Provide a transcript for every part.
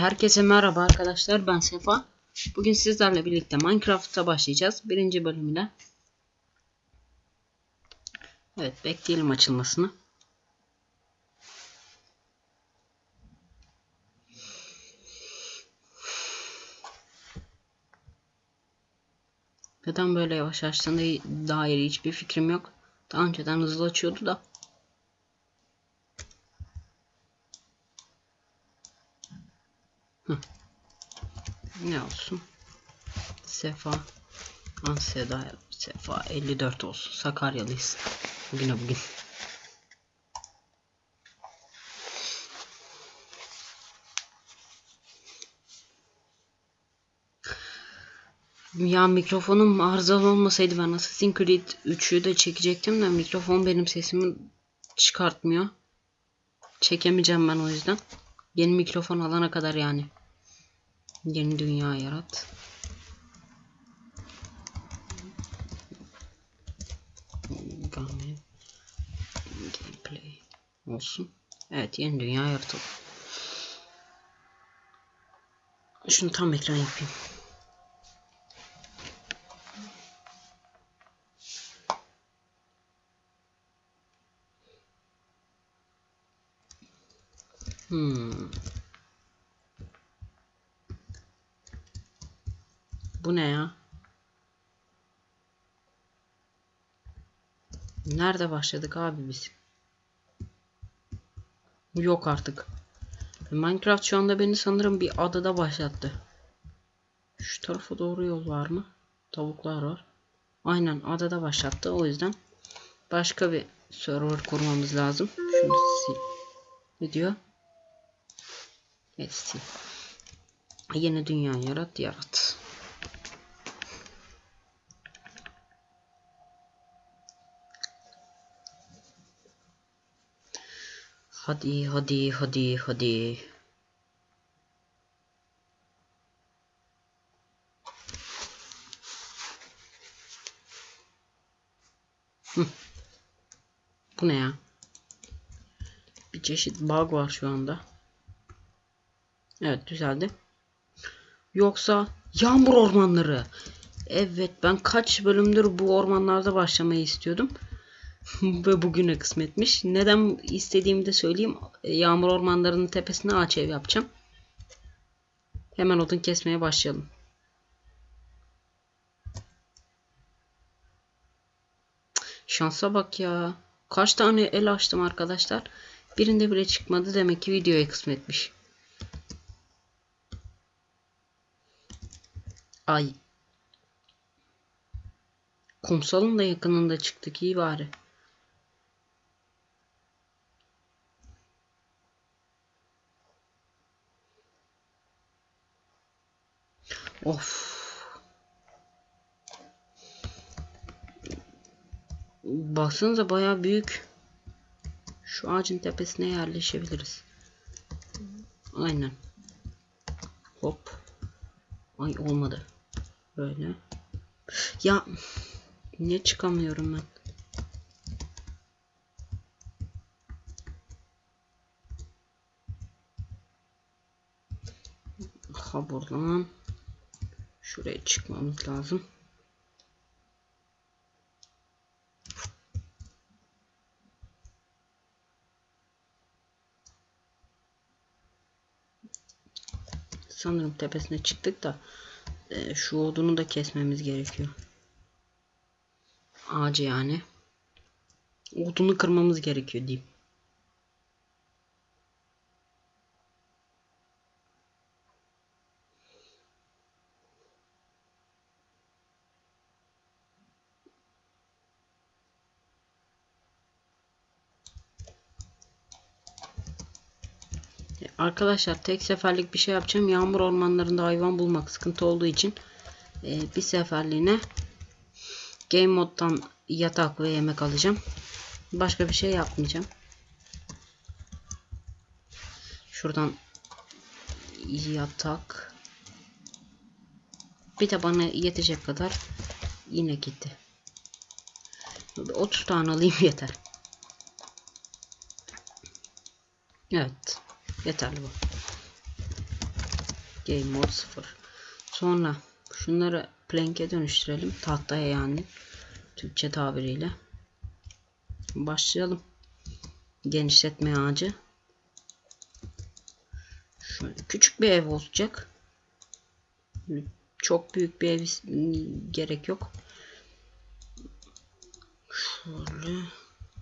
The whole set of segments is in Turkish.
Herkese merhaba arkadaşlar ben Sefa. Bugün sizlerle birlikte Minecraft'a başlayacağız. Birinci bölümüyle. Evet bekleyelim açılmasını. Neden böyle yavaş açtığına dair hiçbir fikrim yok. Daha önceden hızlı açıyordu da. Ne olsun? Sefa Anseda Sefa 54 olsun. Sakaryalıyız. Bugüne bugün. Ya mikrofonum arızalı olmasaydı ben Assassin's Creed 3'ü de çekecektim de mikrofon benim sesimi çıkartmıyor. Çekemeyeceğim ben o yüzden. Yeni mikrofon alana kadar yani. Yeni dünya yarat. Game gameplay olsun. Evet yeni dünya yaratalım. Şunu tam ekran yapayım. Hmm. Bu ne ya? Nerede başladık abi biz? Yok artık. Minecraft şu anda beni sanırım bir adada başlattı. Şu tarafa doğru yol var mı? Tavuklar var. Aynen adada başlattı. O yüzden başka bir server kurmamız lazım. Şunu sil. Ne diyor? Evet sil. Yeni dünya yarat yarat. Hadi hadi hadi hadi. Bu ne ya? Bir çeşit bug var şu anda. Evet düzeldi. Yoksa yağmur ormanları. Evet ben kaç bölümdür bu ormanlarda başlamayı istiyordum. Ve bugüne kısmetmiş. Neden istediğimi de söyleyeyim. Yağmur ormanlarının tepesine ağaç ev yapacağım. Hemen odun kesmeye başlayalım. Şansa bak ya. Kaç tane el açtım arkadaşlar. Birinde bile çıkmadı. Demek ki videoya kısmetmiş. Ay. Kumsalın da yakınında çıktık iyi bari. Of. Baksanıza baya büyük. Şu ağacın tepesine yerleşebiliriz. Aynen. Hop. Ay olmadı. Böyle. Ya niye çıkamıyorum ben? Ha buradan şuraya çıkmamız lazım. Sanırım tepesine çıktık da e, şu odunu da kesmemiz gerekiyor. Ağacı yani. Odunu kırmamız gerekiyor diyeyim. Arkadaşlar tek seferlik bir şey yapacağım. Yağmur ormanlarında hayvan bulmak sıkıntı olduğu için e, bir seferliğine Game moddan yatak ve yemek alacağım. Başka bir şey yapmayacağım. Şuradan yatak bir de bana yetecek kadar yine gitti. 30 tane alayım yeter. Evet. Yeterli bu. Game mode 0. Sonra şunları plank'e dönüştürelim. Tahtaya yani. Türkçe tabiriyle. Başlayalım. Genişletme ağacı. Şöyle küçük bir ev olacak. Çok büyük bir ev gerek yok. Şöyle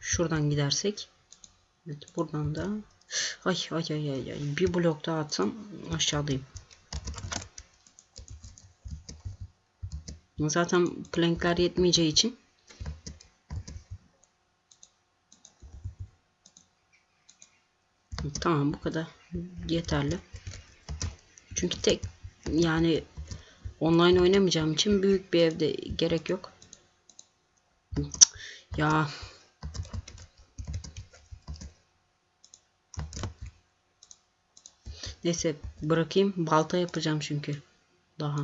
şuradan gidersek. Evet buradan da ay ay ay ay, ay. bir blok daha atsam aşağıdayım. Zaten plankler yetmeyeceği için Tamam bu kadar yeterli. Çünkü tek yani online oynamayacağım için büyük bir evde gerek yok. Ya Neyse bırakayım. Balta yapacağım çünkü. Daha.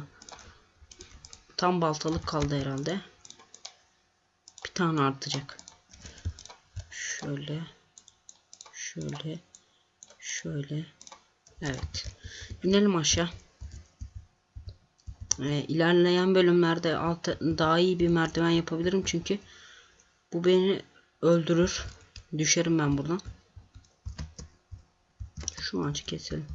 Tam baltalık kaldı herhalde. Bir tane artacak. Şöyle. Şöyle. Şöyle. Evet. İnelim aşağı. Ee, ilerleyen bölümlerde alta, daha iyi bir merdiven yapabilirim çünkü bu beni öldürür. Düşerim ben buradan. Şu ağacı keselim.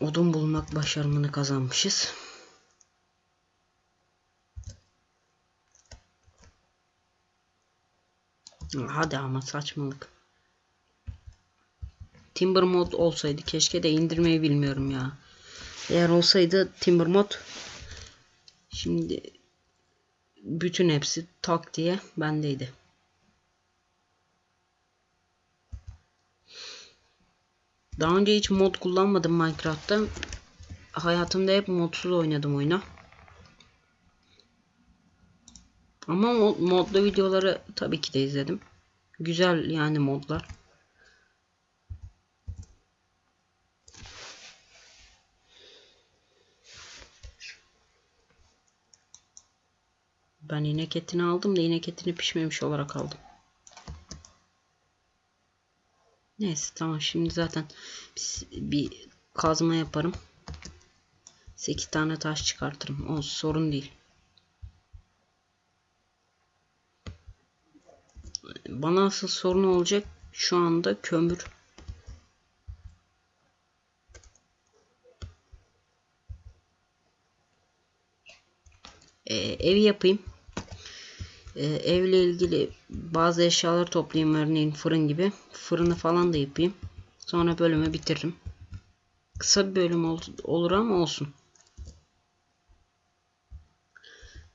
Odun bulmak başarımını kazanmışız. Hadi ama saçmalık. Timber mod olsaydı keşke de indirmeyi bilmiyorum ya. Eğer olsaydı Timber mod şimdi bütün hepsi tak diye bendeydi. Daha önce hiç mod kullanmadım Minecraft'ta. Hayatımda hep modsuz oynadım oyunu. Ama mod, modlu videoları tabii ki de izledim. Güzel yani modlar. Ben inek etini aldım da inek etini pişmemiş olarak aldım. Neyse tamam şimdi zaten bir kazma yaparım. 8 tane taş çıkartırım. O sorun değil. Bana asıl sorun olacak şu anda kömür. Ee, evi yapayım. Ee, evle ilgili bazı eşyalar toplayayım örneğin fırın gibi. Fırını falan da yapayım. Sonra bölümü bitiririm. Kısa bir bölüm ol olur ama olsun.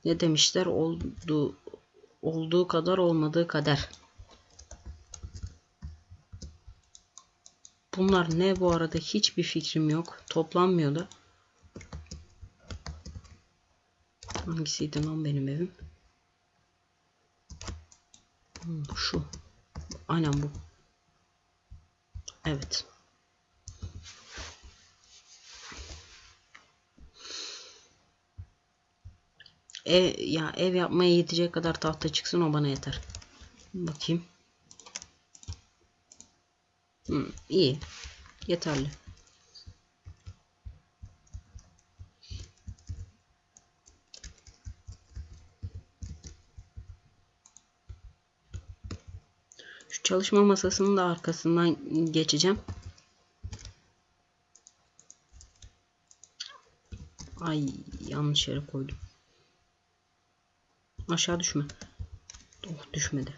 Ne demişler? Oldu, olduğu kadar olmadığı kadar. Bunlar ne bu arada hiçbir fikrim yok. Toplanmıyor da. Hangisiydi lan benim evim? Hmm, şu. Aynen bu. Evet. Ev, ya ev yapmaya yetecek kadar tahta çıksın o bana yeter. Bakayım. Hmm, iyi. Yeterli. Şu çalışma masasının da arkasından geçeceğim. Ay yanlış yere koydum. Aşağı düşme. Oh düşmedi.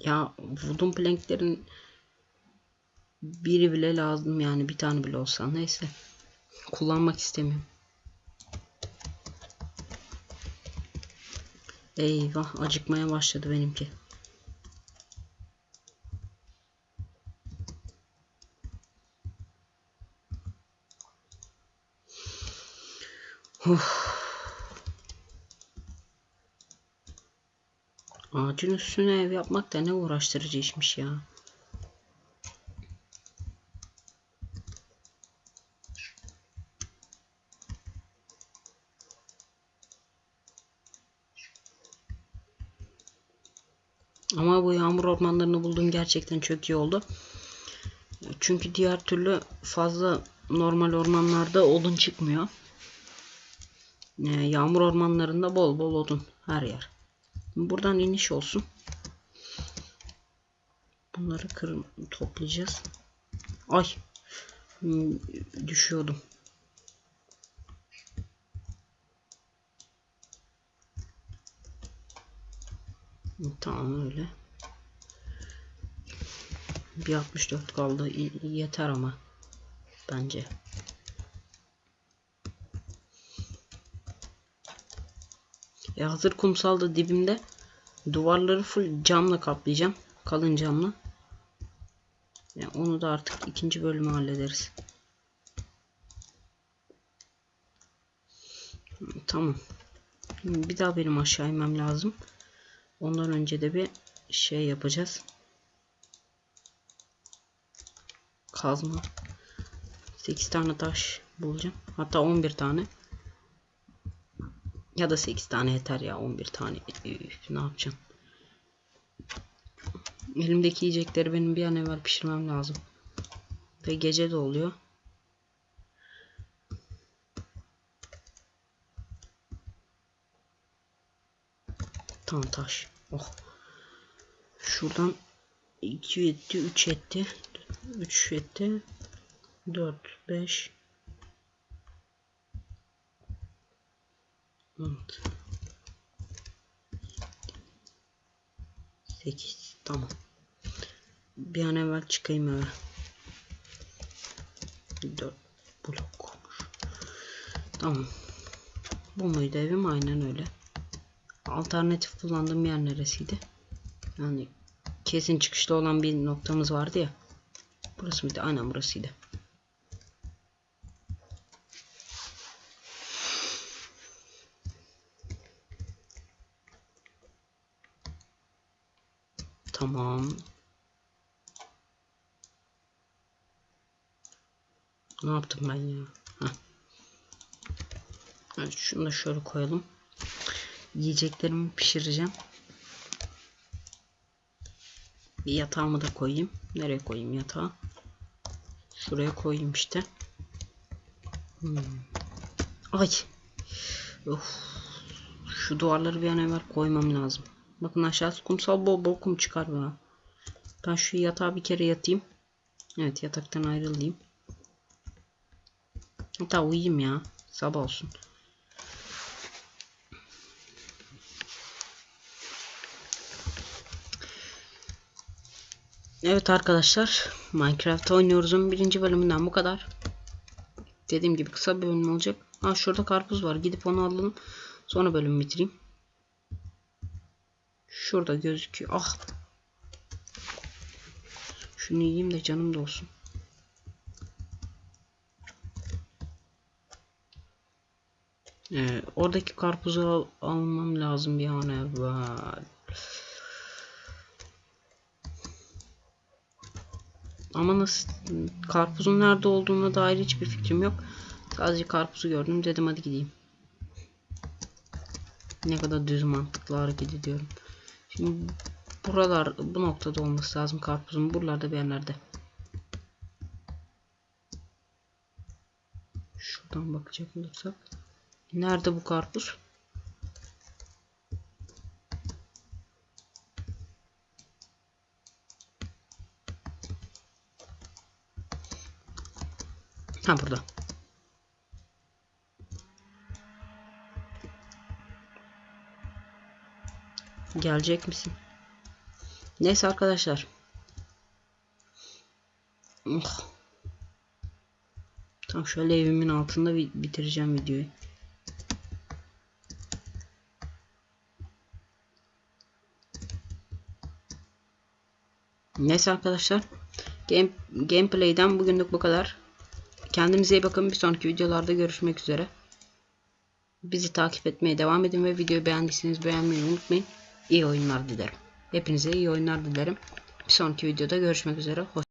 Ya wooden planklerin biri bile lazım yani bir tane bile olsa neyse kullanmak istemiyorum. Eyvah acıkmaya başladı benimki. Uf. Ağacın üstüne ev yapmak da ne uğraştırıcı işmiş ya. Ama bu yağmur ormanlarını bulduğum gerçekten çok iyi oldu. Çünkü diğer türlü fazla normal ormanlarda odun çıkmıyor. Ee, yağmur ormanlarında bol bol odun her yer. Buradan iniş olsun. Bunları kır toplayacağız. Ay. Hmm, Düşüyordum. Tamam öyle. Bir 64 kaldı. Yeter ama. Bence. E hazır kumsal da dibimde. Duvarları full camla kaplayacağım. Kalın camla. Yani onu da artık ikinci bölümü hallederiz. Tamam. Bir daha benim aşağı inmem lazım. Ondan önce de bir şey yapacağız. Kazma. 8 tane taş bulacağım. Hatta 11 tane. Ya da 8 tane yeter ya 11 tane. Üf, ne yapacağım? Elimdeki yiyecekleri benim bir an evvel pişirmem lazım. Ve gece de oluyor. Tam taş. Oh. Şuradan 2 etti, 3 etti. 3 etti. 4, 5. Evet. 8. Tamam. Bir an evvel çıkayım eve. 4 blok olmuş. Tamam. Bu muydu evim? Aynen öyle. Alternatif kullandığım yer neresiydi? Yani kesin çıkışta olan bir noktamız vardı ya. Burası mıydı? Aynen burasıydı. Tamam. Ne yaptım ben ya? Heh. Evet, şunu da şöyle koyalım. Yiyeceklerimi pişireceğim. Bir yatağımı da koyayım. Nereye koyayım yatağı? Şuraya koyayım işte. Hmm. Ay. Of. Şu duvarları bir an evvel koymam lazım. Bakın aşağısı kumsal bol bol kum çıkar bana. Ben şu yatağa bir kere yatayım. Evet yataktan ayrılayım. Hatta uyuyayım ya. Sabah olsun. Evet arkadaşlar. Minecraft oynuyoruz'un birinci bölümünden bu kadar. Dediğim gibi kısa bir bölüm olacak. Ha şurada karpuz var. Gidip onu alalım. Sonra bölümü bitireyim. Şurada gözüküyor. Ah. Şunu yiyeyim de canım da olsun. Ee, oradaki karpuzu al almam lazım bir an evvel. Ama nasıl karpuzun nerede olduğuna dair hiçbir fikrim yok. Sadece karpuzu gördüm dedim hadi gideyim. Ne kadar düz mantıklı hareket ediyorum. Şimdi buralar bu noktada olması lazım karpuzun buralarda bir yerlerde. Şuradan bakacak olursak. Nerede bu karpuz? Ha burada. Gelecek misin? Neyse arkadaşlar. Oh. Tam şöyle evimin altında bi- bitireceğim videoyu. Neyse arkadaşlar. Game, gameplay'den bugünlük bu kadar. Kendinize iyi bakın. Bir sonraki videolarda görüşmek üzere. Bizi takip etmeye devam edin ve videoyu beğendiyseniz beğenmeyi unutmayın. İyi oyunlar dilerim. Hepinize iyi oyunlar dilerim. Bir sonraki videoda görüşmek üzere. Hoşçakalın.